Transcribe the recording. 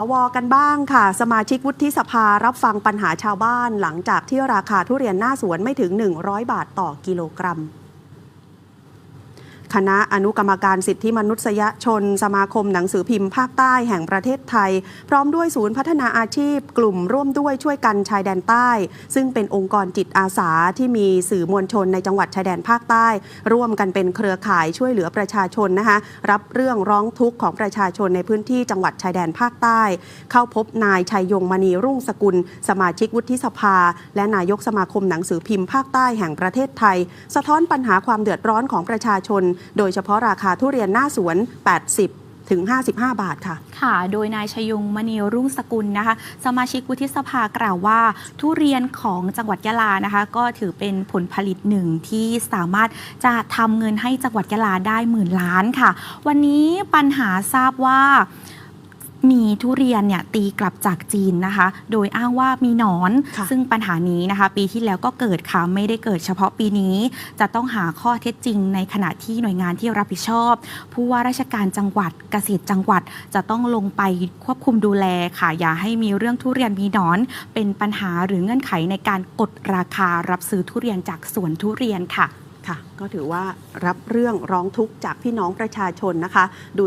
สวกันบ้างค่ะ สมาชิกวุฒิสภารับฟังปัญหาชาวบ้านหลังจากที่ราคาทุเรียนหน้าสวนไม่ถึง 100 บาทต่อกิโลกรัม คณะอนุกรรมการสิทธิมนุษยชน สมาคมหนังสือพิมพ์ภาคใต้แห่งประเทศไทย พร้อมด้วยศูนย์พัฒนาอาชีพ กลุ่มร่วมด้วยช่วยกันชายแดนใต้ ซึ่งเป็นองค์กรจิตอาสาที่มีสื่อมวลชนในจังหวัดชายแดนภาคใต้ ร่วมกันเป็นเครือข่ายช่วยเหลือประชาชนนะคะรับเรื่องร้องทุกข์ของประชาชนในพื้นที่จังหวัดชายแดนภาคใต้ เข้าพบนายชัยยงมณีรุ่งสกุล สมาชิกวุฒิสภา และนายกสมาคมหนังสือพิมพ์ภาคใต้แห่งประเทศไทย สะท้อนปัญหาความเดือดร้อนของประชาชนโดยเฉพาะราคาทุเรียนหน้าสวน 80ถึง 55 บาทค่ะ ค่ะ โดยนายชยงมณีรุ่งสกุลนะคะ สมาชิกวุฒิสภากล่าวว่า ทุเรียนของจังหวัดยะลานะคะ ก็ถือเป็นผลผลิตหนึ่งที่สามารถจะทำเงินให้จังหวัดยะลาได้หมื่นล้านค่ะ วันนี้ปัญหาทราบว่า มีทุเรียนเนี่ยตีกลับจากจีนนะคะ โดยอ้างว่ามีหนอน ค่ะ ซึ่งปัญหานี้นะคะ ปีที่แล้วก็เกิดค่ะไม่ได้เกิดเฉพาะปีนี้ จะต้องหาข้อเท็จจริงในขณะที่หน่วยงานที่รับผิดชอบ ผู้ว่าราชการจังหวัดเกษตรจังหวัด จะต้องลงไปควบคุมดูแลค่ะ อย่าให้มีเรื่องทุเรียนมีหนอน เป็นปัญหาหรือเงื่อนไขในการกดราคารับซื้อทุเรียนจากสวนทุเรียนค่ะ ค่ะ ก็ถือว่ารับเรื่องร้องทุกข์จากพี่น้องประชาชนนะคะดู